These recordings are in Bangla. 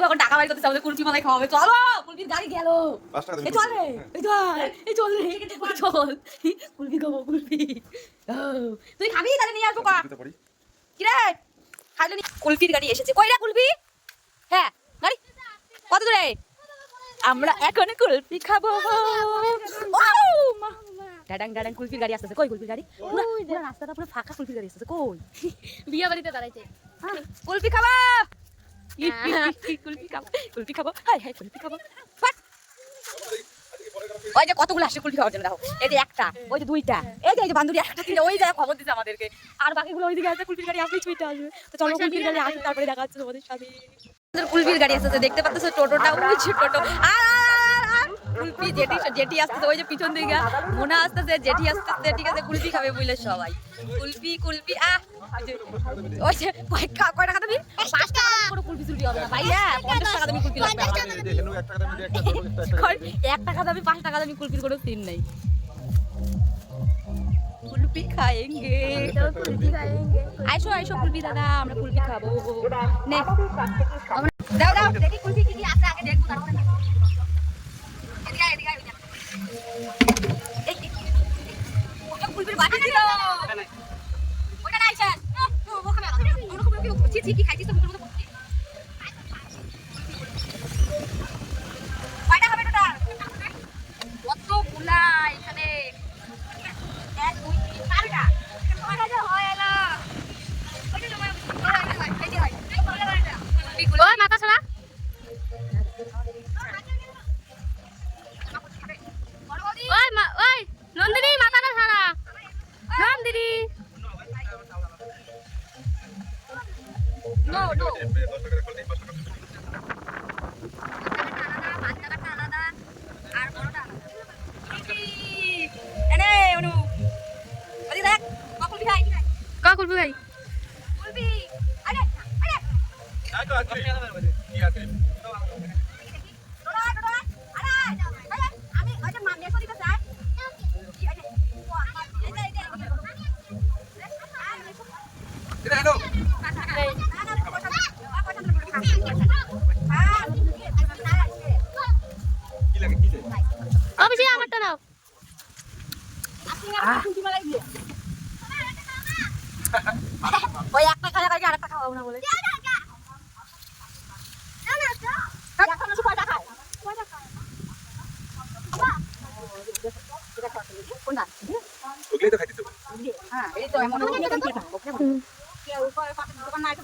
দেখব এখন টাকা বাড়ি করতেছে আমাদের কুলফি মালাই খাওয়াবে। চলো কুলফির গাড়ি গেল। এই চল রে এই চল এই চল রে চল। কুলফি খাব কুলফি। ও, তুই খাবি তাহলে নিয়ে আসব কা রে খাইলে নি কুলফির গাড়ি এসেছে। কই রে কুলফি? হ্যাঁ গাড়ি। কত দূরে? আমরা এখন কুলফি খাব। ডাডাং ডাডাং কুলফির গাড়ি আসতেছে। কই কুলফির গাড়ি? পুরো পুরো রাস্তাটা পুরো ফাঁকা কুলফির গাড়ি আসতেছে। কই? বিয়ে বাড়িতে দাঁড়াইছে। কুলফি খাব! কুলফি ওই যে কতগুলো আসে কুলফি খাওয়ার জন্য দেখো এই যে একটা ওই যে দুইটা এই যে এই যে বান্ধবী একটা তিনটা ওই জায়গায় খবর দিচ্ছে আমাদেরকে আর বাকিগুলো ওইদিকে আছে কুলফির গাড়ি আসবে ছুইতে আসবে তো চলো কুলফির গাড়ি আসবে তারপরে দেখা যাচ্ছে তোমাদের সাথে কুলফির গাড়ি আসতেছে দেখতে পাচ্ছ টোটোটা ওই টোটো। আর, কুলফি জেটি জেটি আসতেছে ওই যে পিছন দিকে। মোনা আসতেছে জেঠি আসতেছে ঠিক আছে কুলফি খাবে বলে সবাই। কুলফি কুলফি আহ! ওই যে- কয় কয় টাকা দিবি পাঁচ টাকা কোনো কুলফি চুরি হবে না ভাইয়া পঞ্চাশ টাকা দামি লাগবে এক দাম পাঁচ টাকা দামি কোনো সিন নেই। খাएंगे আইসো আইসো কুলফি দাদা আমরা কুলফি খাব। নে। দাও দাও দেখি কুলফি কি কুলফি কি- ছি, ছি, কি করবি ভাই কুলফি। আরে, আরে। কি আছে?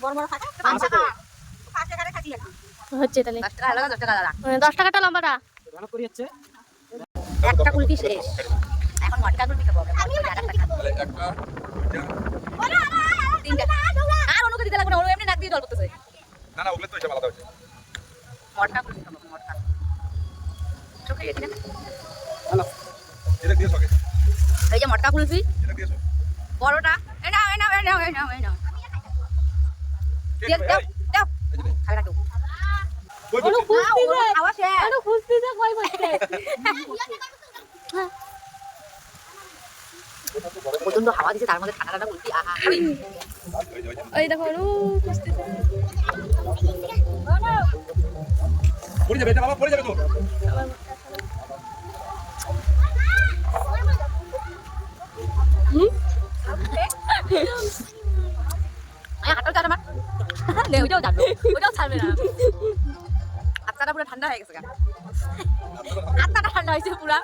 বড় থাকে, পাঁচ টাকা। পাঁচ টাকারে খাচ্ছি এখন। হচ্ছে তাহলে দশ টাকাটা লম্বাটা একটা কুলফি শেষ। এখন মটকা কুলফি খাব আমরা। মটকা আরেকটা খাব। তাহলে একটা তিনটা। আর অনুকে দিতে লাগবে না, অনু এমনি নাক দিয়ে জল করতেছে। না না ওগুলো তো হিসাব আলাদা হচ্ছে মটকা কুলফি খাব, মটকা। চোখে গেছি না? না এটা দিয়েছ আগে এই যে মটকা কুলফি এটা দিয়েছ বড়টা এই নাও নাও এই নাও এই নাও এই নাও। ঠিক দিয়ে আছে দাও দাও। নে। খাবে খুঁজতে কই বসছে প্রচণ্ড হাওয়া দিছে তার মধ্যে ঠান্ডা ঠান্ডা কুলফি আহা ওই দেখো ও পড়ে যাবে এটা বাবা পড়ে যাবে তো। আয় হাঁটাও আমার ওইটাও যাবে ওইটাও ছাড়বে না। হাতটা পুরো ঠান্ডা হয়ে গেছে গা। হাতটা ঠান্ডা হয়েছে পুরা।